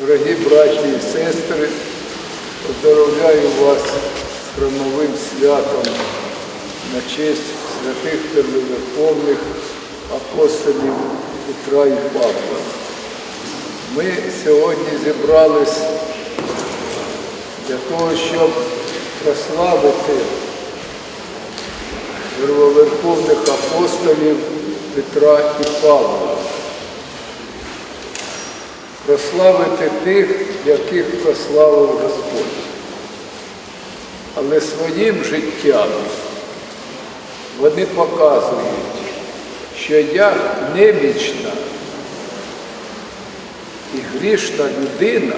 Дорогі браті і сестри, поздоровляю вас з храмовим святом на честь святих первоверховних апостолів Петра і Павла. Ми сьогодні зібрались для того, щоб прославити первоверховних апостолів Петра і Павла прославити тих, яких прославив Господь. Але своїм життям вони показують, що як немічна і грішна людина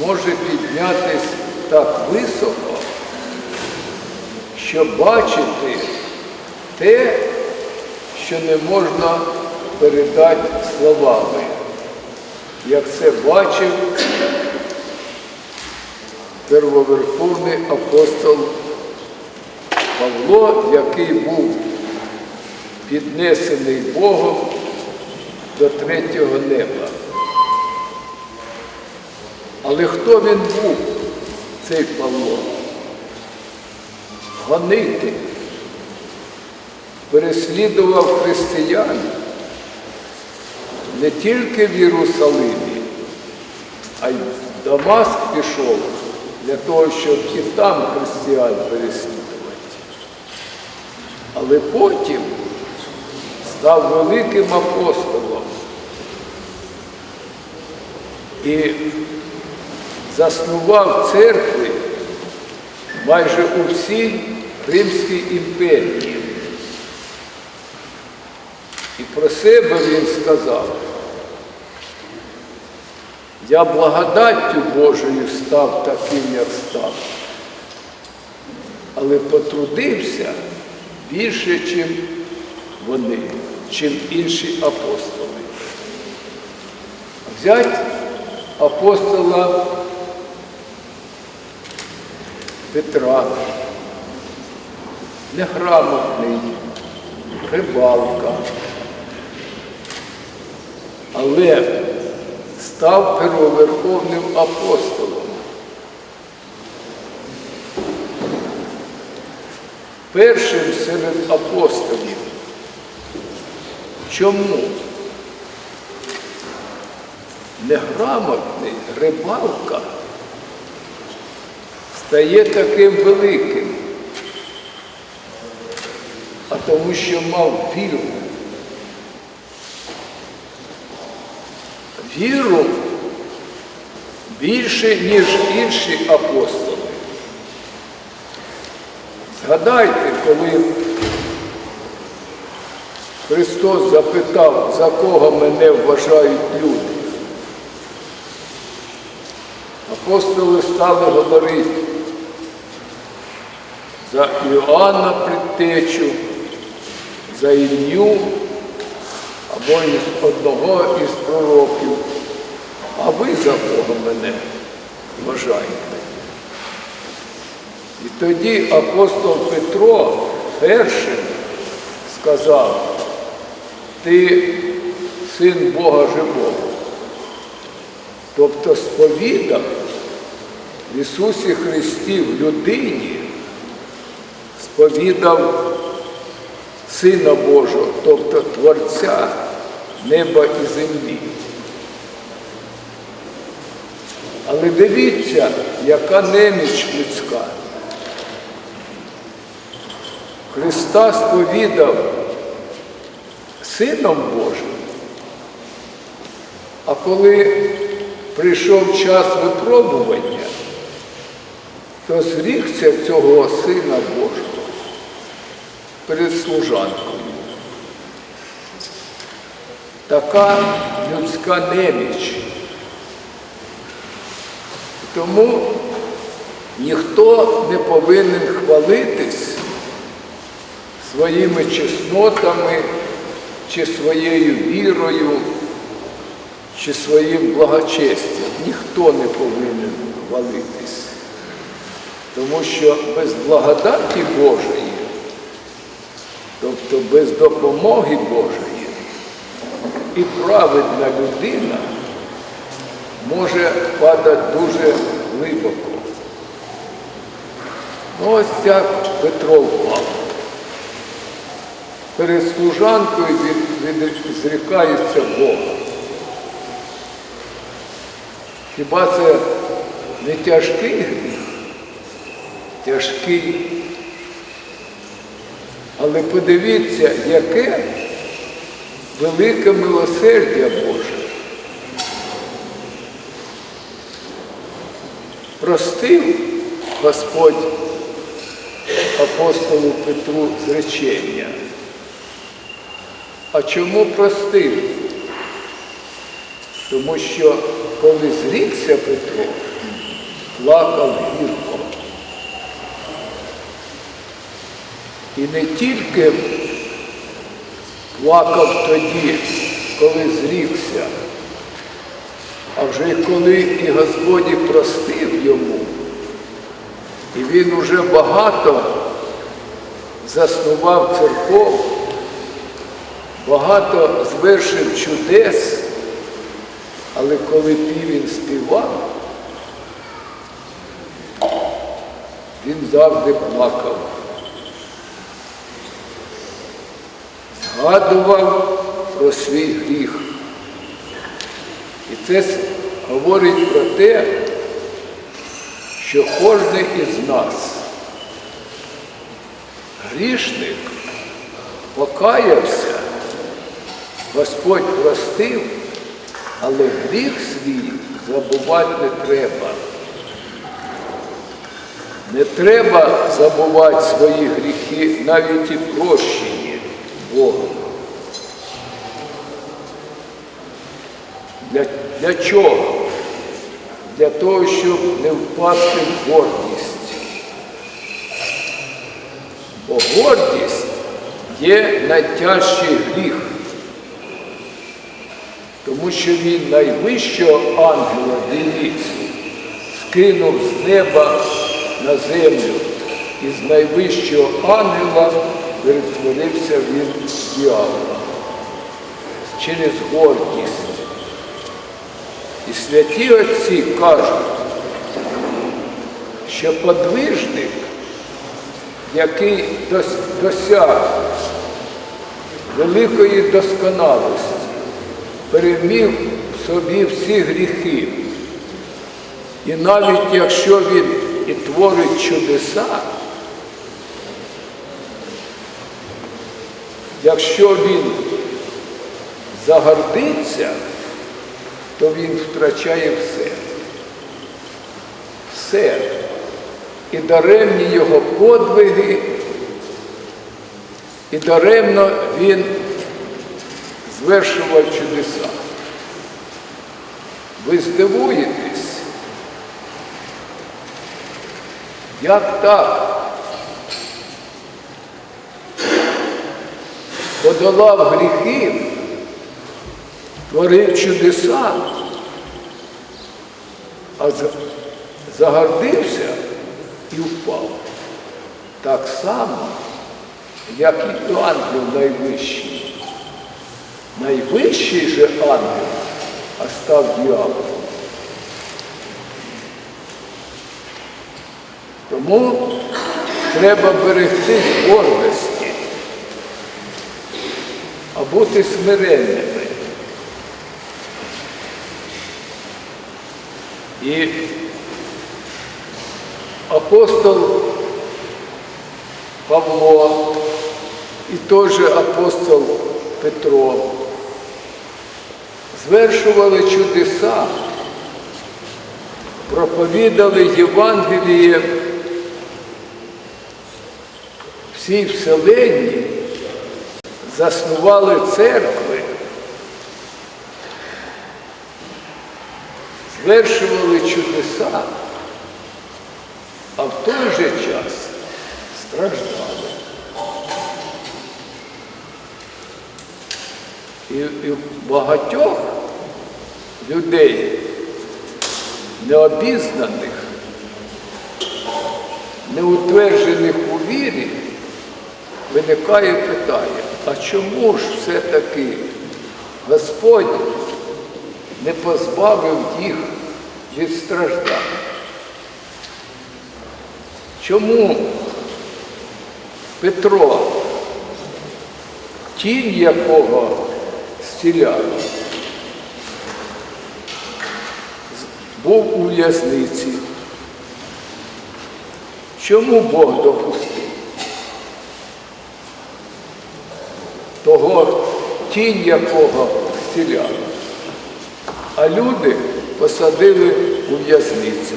може піднятися так високо, що бачити те, що не можна передати словами як це бачив первоверховний апостол Павло, який був піднесений Богом до третього неба. Але хто він був, цей Павло? Гонитель, переслідував християн не тільки в Єрусалимі, а й в Дамаск пішов для того, щоб і там християн переслідувати. Але потім став великим апостолом і заснував церкви майже у всій Римській імперії. І про себе він сказав, я благодаттю Божою став таким, як став, але потрудився більше, чим вони, чим інші апостоли. Взять апостола Петра, неграмотний, рибалка, але став первоверховним апостолом. Першим серед апостолів. Чому? Неграмотний рибалка стає таким великим, а тому, що мав віру. Віру більше, ніж інші апостоли. Згадайте, коли Христос запитав, за кого мене вважають люди. Апостоли стали говорити за Іоанна Предтечу, за Ілью, або із одного із пророків, а ви за кого мене вважаєте. І тоді апостол Петро першим сказав, ти син Бога живого. Тобто сповідав в Ісусі Христі в людині, сповідав Сина Божого, тобто Творця неба і землі. Але дивіться, яка неміч людська. Христа сповідав Сином Божим, а коли прийшов час випробування, то зрікся цього Сина Божого перед служанкою. Така людська неміч. Тому ніхто не повинен хвалитись своїми чеснотами, чи своєю вірою, чи своїм благочестям. Ніхто не повинен хвалитись. Тому що без благодаті Божої Тобто без допомоги Божої і праведна людина може падати дуже глибоко. Ну ось ця Петро впав. Перед служанкою від, від, зрікається Бога. Хіба це не тяжкий гріх? Тяжкий. Але подивіться, яке велике милосердя Боже. Простив Господь апостолу Петру зречення. А чому простив? Тому що коли зрікся Петро, плакав гірко. І не тільки плакав тоді, коли зрікся, а вже коли і Господь простив йому, і він уже багато заснував церков, багато звершив чудес, але коли півень співав, він завжди плакав. Згадував про свій гріх. І це говорить про те, що кожен із нас, грішник, покаявся, Господь простив, але гріх свій забувати не треба. Не треба забувати свої гріхи, навіть і прощені Богом. Для, для чого? Для того, щоб не впасти в гордість. Бо гордість є найтяжчий гріх, тому що він найвищого ангела дивіться, скинув з неба на землю, і з найвищого ангела перетворився він в дьявола через гордість. І святі отці кажуть, що подвижник, який дос- досяг великої досконалості, переміг в собі всі гріхи. І навіть якщо він і творить чудеса, якщо він загордиться, то він втрачає все. Все. І даремні його подвиги, і даремно він звершував чудеса. Ви здивуєтесь, як так? Подолав гріхи, творив чудеса, а загордився і впав. Так само, як і ангел найвищий. Найвищий же ангел, а став дьяволом. Тому треба берегти гордості, бути смиренними. І апостол Павло і же апостол Петро звершували чудеса, проповідали Євангеліє всій вселенні, заснували церкви, звершували чудеса, а в той же час страждали. І, і багатьох людей необізнаних, неутверджених у вірі, виникає питання, а чому ж все-таки Господь не позбавив їх від страждань. Чому Петро, тінь якого стіляв, був у в'язниці? Чому Бог допустив? Того тінь якого стіляв, а люди посадили у в'язницю.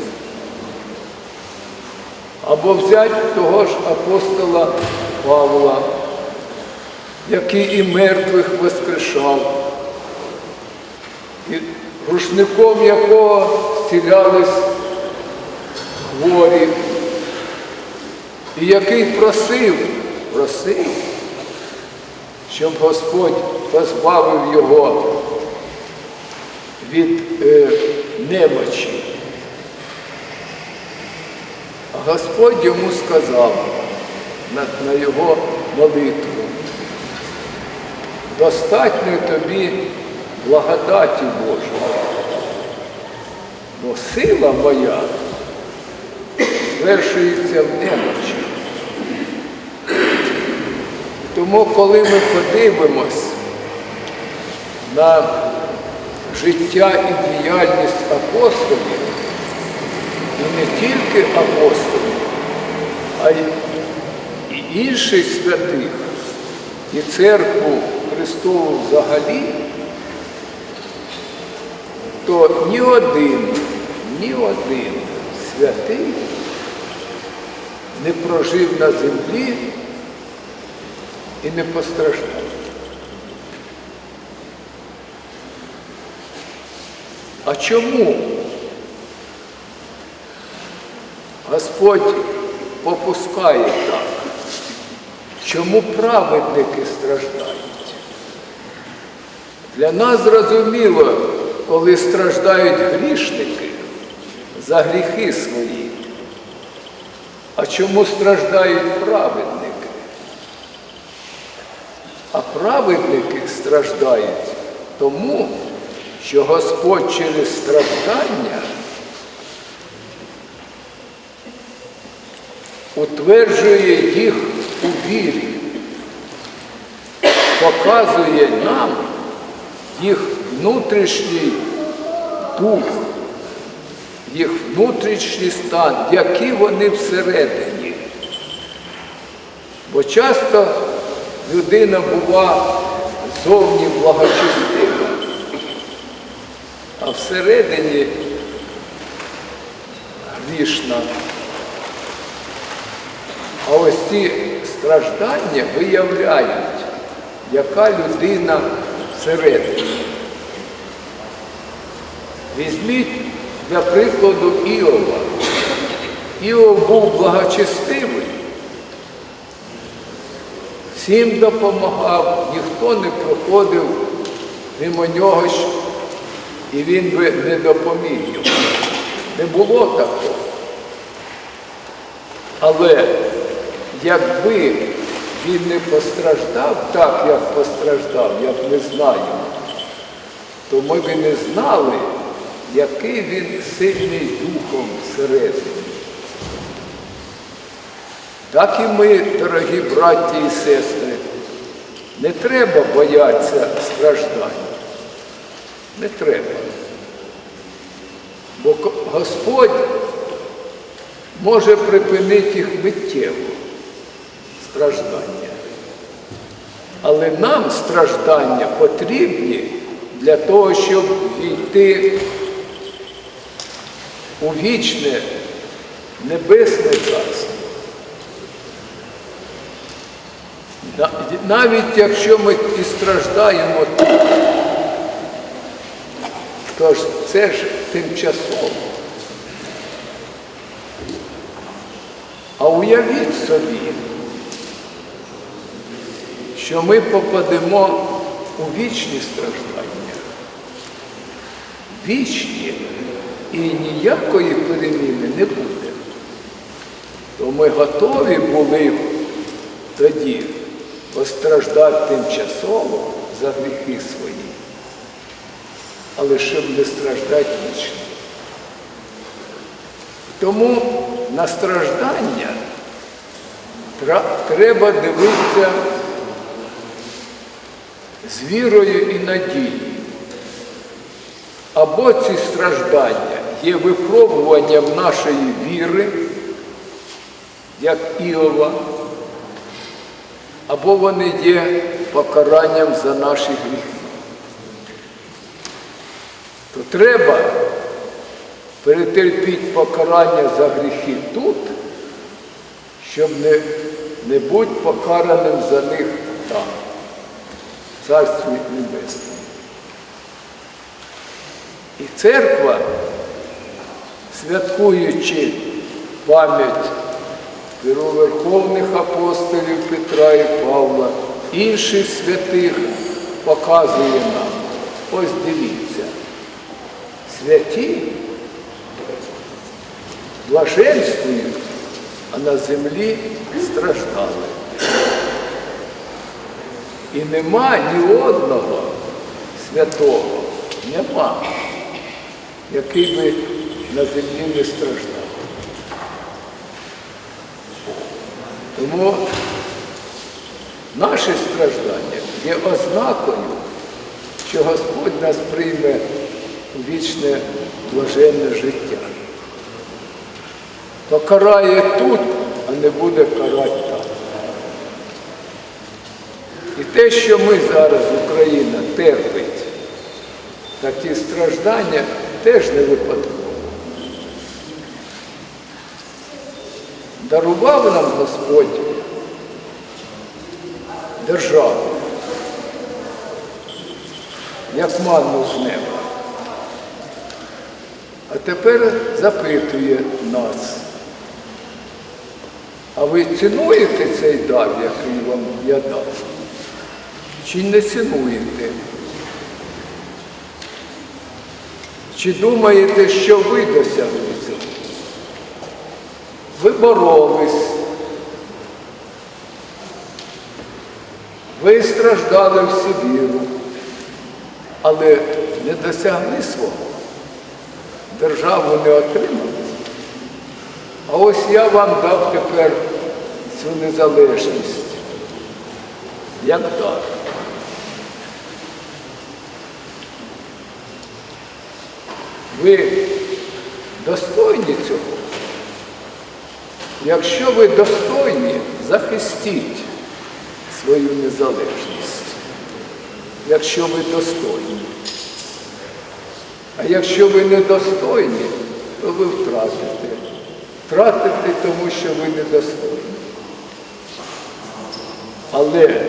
Або взять того ж апостола Павла, який і мертвих воскрешав, і рушником якого стілялись хворі, і який просив, просив, щоб Господь позбавив його від е, немочі. Господь йому сказав на, на його молитву, достатньо тобі благодаті Божої, бо сила моя звершується в немочі. Тому, коли ми подивимось на життя і діяльність апостолів, і не тільки апостолів, а й інших святих, і церкву Христову взагалі, то ні один, ні один святий не прожив на землі і не постраждав. А чому Господь попускає так? Чому праведники страждають? Для нас зрозуміло, коли страждають грішники за гріхи свої. А чому страждають праведники? Праведники страждають тому, що Господь через страждання утверджує їх у вірі, показує нам їх внутрішній дух, їх внутрішній стан, які вони всередині. Бо часто людина бува зовні благочестива, а всередині грішна. А ось ці страждання виявляють, яка людина всередині. Візьміть, для прикладу, Іова. Іов був благочестивий, всім допомагав, ніхто не проходив мимо нього, і він би не допоміг йому. Не було такого. Але якби він не постраждав так, як постраждав, як ми знаємо, то ми б не знали, який він сильний духом всередині. Так і ми, дорогі браті і сестри, не треба боятися страждань. Не треба. Бо Господь може припинити їх миттєво страждання. Але нам страждання потрібні для того, щоб війти у вічне небесне царство. Навіть якщо ми і страждаємо то ж це ж тимчасово. А уявіть собі, що ми попадемо у вічні страждання. Вічні і ніякої переміни не буде. То ми готові були тоді постраждати тимчасово за гріхи свої. але щоб не страждати вічно. Тому на страждання треба дивитися з вірою і надією. Або ці страждання є випробуванням нашої віри, як Іова, або вони є покаранням за наші гріхи. То треба перетерпіти покарання за гріхи тут, щоб не, не бути покараним за них там, в Царстві Небесному. І церква, святкуючи пам'ять первоверховних апостолів Петра і Павла, інших святих, показує нам. Ось дивіться, святі блаженствують, а на землі страждали. І нема ні одного святого, нема, який би на землі не страждав. Тому наше страждання є ознакою, що Господь нас прийме у вічне блаженне життя. Покарає тут, а не буде карати там. І те, що ми зараз, Україна, терпить, такі страждання теж не випадково. Дарував нам Господь державу, як манну з неба. А тепер запитує нас. А ви цінуєте цей дар, який вам я дав? Чи не цінуєте? Чи думаєте, що ви досягли? Ви боролись. Ви страждали в Сибіру, але не досягли свого. Державу не отримали. А ось я вам дав тепер цю незалежність, як дар. Ви достойні цього? Якщо ви достойні, захистіть свою незалежність. Якщо ви достойні. А якщо ви недостойні, то ви втратите. Втратите, тому що ви недостойні. Але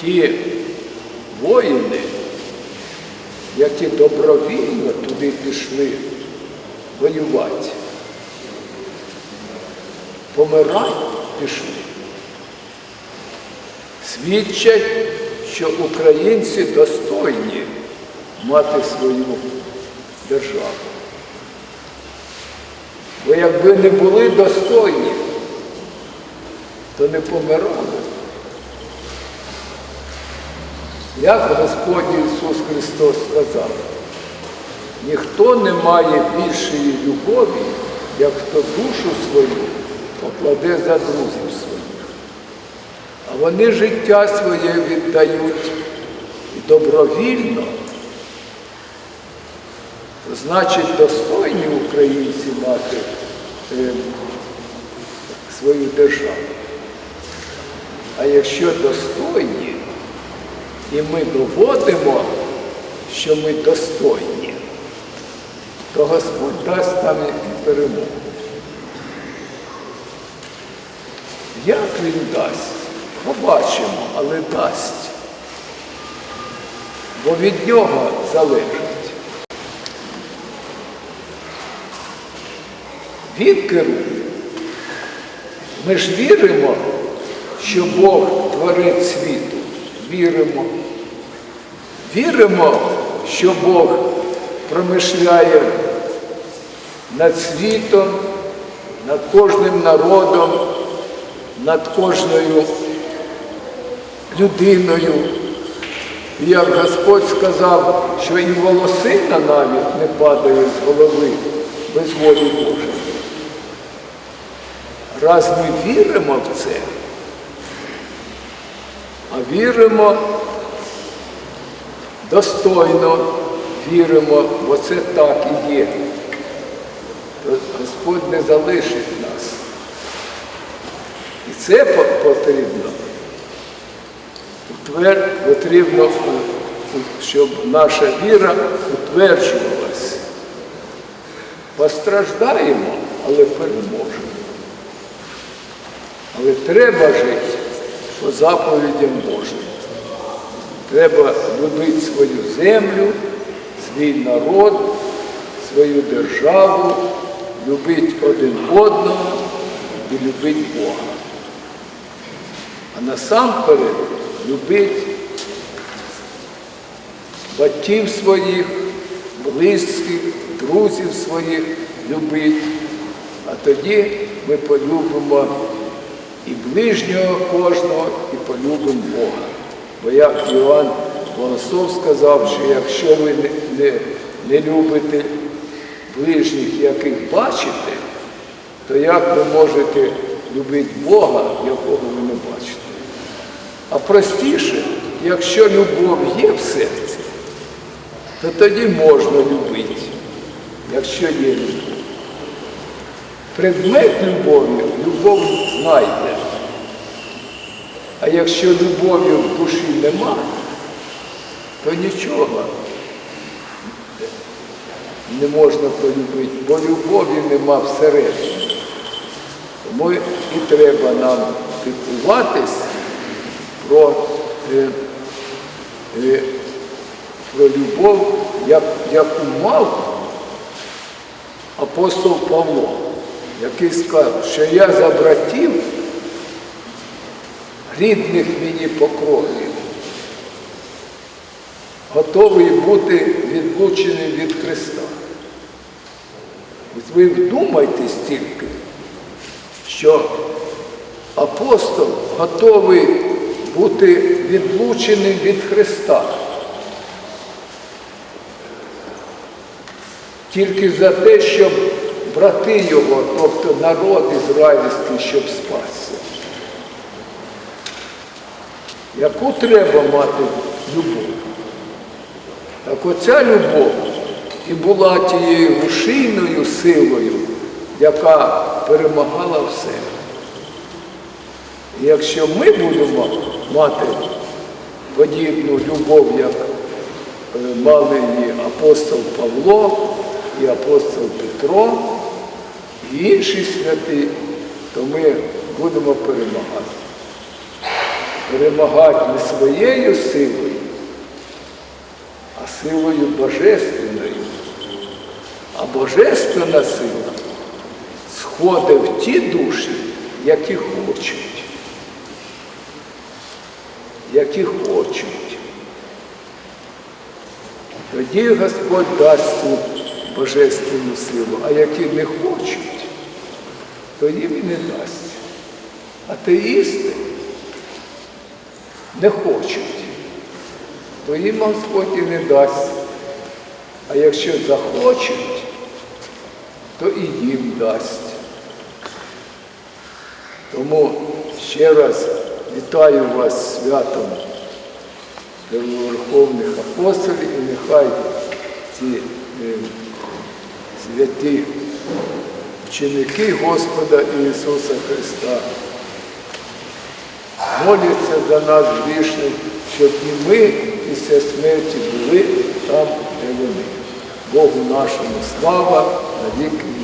ті воїни, які добровільно туди пішли воювати, помирати пішли, свідчать, що українці достойні мати свою державу. Бо якби не були достойні, то не помирали. Як Господь Ісус Христос сказав, ніхто не має більшої любові, як хто душу свою покладе за друзів своїх. А вони життя своє віддають і добровільно. Значить, достойні українці мати е, свою державу. А якщо достойні, і ми доводимо, що ми достойні, то Господь дасть нам і перемогу. Як він дасть? Побачимо, але дасть. Бо від нього залежить. Він керує. Ми ж віримо, що Бог творець світу. Віримо. Віримо, що Бог промишляє над світом, над кожним народом, над кожною людиною. І як Господь сказав, що і волосина навіть не падає з голови без волі Божої. Раз ми віримо в це, а віримо достойно, віримо, бо це так і є. Господь не залишить нас. Це потрібно. Утвер... Потрібно, е, щоб наша віра утверджувалась. Постраждаємо, але переможемо. Але треба жити по заповідям Божим. Треба любити свою землю, свій народ, свою державу, любити один одного і любити Бога. Насамперед любити батьків своїх, близьких, друзів своїх любити. А тоді ми полюбимо і ближнього кожного, і полюбимо Бога. Бо як Іван Богослов сказав, що якщо ви не, не, не любите ближніх, яких бачите, то як ви можете любити Бога, якого ви не бачите? А простіше, якщо любов є в серці, то тоді можна любити, якщо є любов. Предмет любові любов знайде. А якщо любові в душі нема, то нічого не можна полюбити, бо любові нема всередині. Тому і треба нам піклуватись про, е, е, про любов, як, яку мав апостол Павло, який сказав, що я за братів рідних мені по крові, готовий бути відлученим від Христа. Ви вдумайтесь тільки, що апостол готовий бути відлученим від Христа. Тільки за те, щоб брати його, тобто народ ізраїльський, щоб спасся. Яку треба мати любов? Так оця любов і була тією рушійною силою, яка перемагала все. І якщо ми будемо мати подібну любов, як е, мали її апостол Павло і апостол Петро, і інші святі, то ми будемо перемагати. Перемагати не своєю силою, а силою божественною. А божественна сила сходить в ті душі, які хочуть. Які хочуть. Тоді Господь дасть цю божественну силу, а які не хочуть, то їм не дасть. Атеїсти не хочуть, то їм Господь і не дасть. А якщо захочуть, то і їм дасть. Тому ще раз вітаю вас святом Верховних апостолів і нехай ці е, святі вченики Господа Ісуса Христа моляться за нас грішних, щоб і ми після смерті були там, де вони. Богу нашому слава на віки.